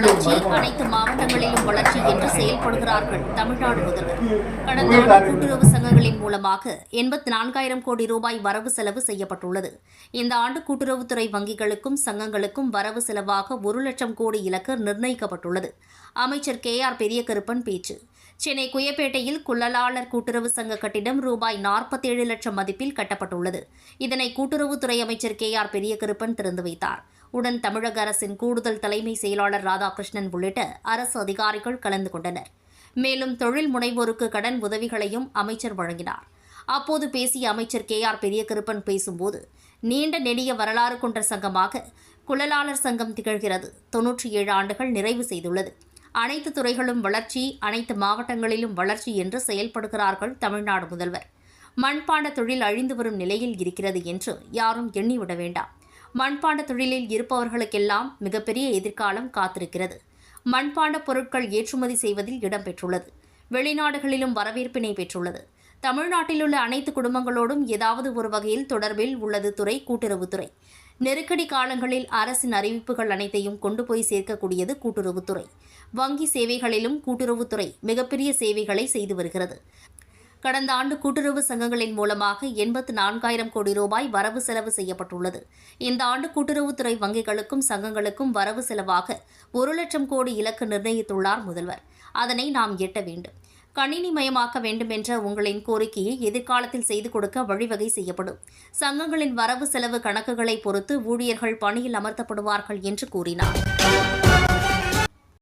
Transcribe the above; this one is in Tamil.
வளர்ச்சி அனைத்து மாவட்டங்களிலும் வளர்ச்சி என்று செயல்படுகிறார்கள் தமிழ்நாடு முதல்வர். கடந்த ஆண்டு கூட்டுறவு சங்கங்களின் மூலமாக எண்பத்தி நான்காயிரம் கோடி ரூபாய் வரவு செலவு செய்யப்பட்டுள்ளது. இந்த ஆண்டு கூட்டுறவுத்துறை வங்கிகளுக்கும் சங்கங்களுக்கும் வரவு செலவாக ஒரு லட்சம் கோடி இலக்கு நிர்ணயிக்கப்பட்டுள்ளது. அமைச்சர் கே ஆர் பெரியகருப்பன் பேச்சு. சென்னை குயப்பேட்டையில் குள்ளலாளர் கூட்டுறவு சங்க கட்டிடம் ரூபாய் நாற்பத்தேழு லட்சம் மதிப்பில் கட்டப்பட்டுள்ளது. இதனை கூட்டுறவுத்துறை அமைச்சர் கே ஆர் பெரியகருப்பன் திறந்து வைத்தார். உடன் தமிழக அரசின் கூடுதல் தலைமை செயலாளர் ராதாகிருஷ்ணன் உள்ளிட்ட அரசு அதிகாரிகள் கலந்து கொண்டனர். மேலும் தொழில் முனைவோருக்கு கடன் உதவிகளையும் அமைச்சர் வழங்கினார். அப்போது பேசிய அமைச்சர் கே ஆர் பெரியகருப்பன் பேசும்போது நீண்ட நெடிய வரலாறு கொண்ட சங்கமாக குழலாளர் சங்கம் திகழ்கிறது. தொன்னூற்றி ஏழு ஆண்டுகள் நிறைவு செய்துள்ளது. அனைத்து துறைகளும் வளர்ச்சி அனைத்து மாவட்டங்களிலும் வளர்ச்சி என்று செயல்படுகிறார்கள் தமிழ்நாடு முதல்வர். மண்பாண்ட தொழில் அழிந்து வரும் நிலையில் இருக்கிறது என்று யாரும் எண்ணிவிட வேண்டாம். மண்பாண்ட தொழிலில் இருப்பவர்களுக்கெல்லாம் மிகப்பெரிய எதிர்காலம் காத்திருக்கிறது. மண்பாண்ட பொருட்கள் ஏற்றுமதி செய்வதில் இடம்பெற்றுள்ளது. வெளிநாடுகளிலும் வரவேற்பினை பெற்றுள்ளது. தமிழ்நாட்டில் உள்ள அனைத்து குடும்பங்களோடும் ஏதாவது ஒரு வகையில் தொடர்பில் உள்ளது துறை கூட்டுறவுத்துறை. நெருக்கடி காலங்களில் அரசின் அறிவிப்புகள் அனைத்தையும் கொண்டு போய் சேர்க்கக்கூடியது கூட்டுறவுத்துறை. வங்கி சேவைகளிலும் கூட்டுறவுத்துறை மிகப்பெரிய சேவைகளை செய்து வருகிறது. கடந்த ஆண்டு கூட்டுறவு சங்கங்களின் மூலமாக எண்பத்து நான்காயிரம் கோடி ரூபாய் வரவு செலவு செய்யப்பட்டுள்ளது. இந்த ஆண்டு கூட்டுறவுத்துறை வங்கிகளுக்கும் சங்கங்களுக்கும் வரவு செலவாக ஒரு லட்சம் கோடி இலக்கு நிர்ணயித்துள்ளார் முதல்வர். அதனை நாம் எட்ட வேண்டும். கணினி மயமாக்க வேண்டுமென்ற உங்களின் கோரிக்கையை எதிர்காலத்தில் செய்து கொடுக்க வழிவகை செய்யப்படும். சங்கங்களின் வரவு செலவு கணக்குகளை பொறுத்து ஊழியர்கள் பணியில் அமர்த்தப்படுவார்கள் என்று கூறினார்.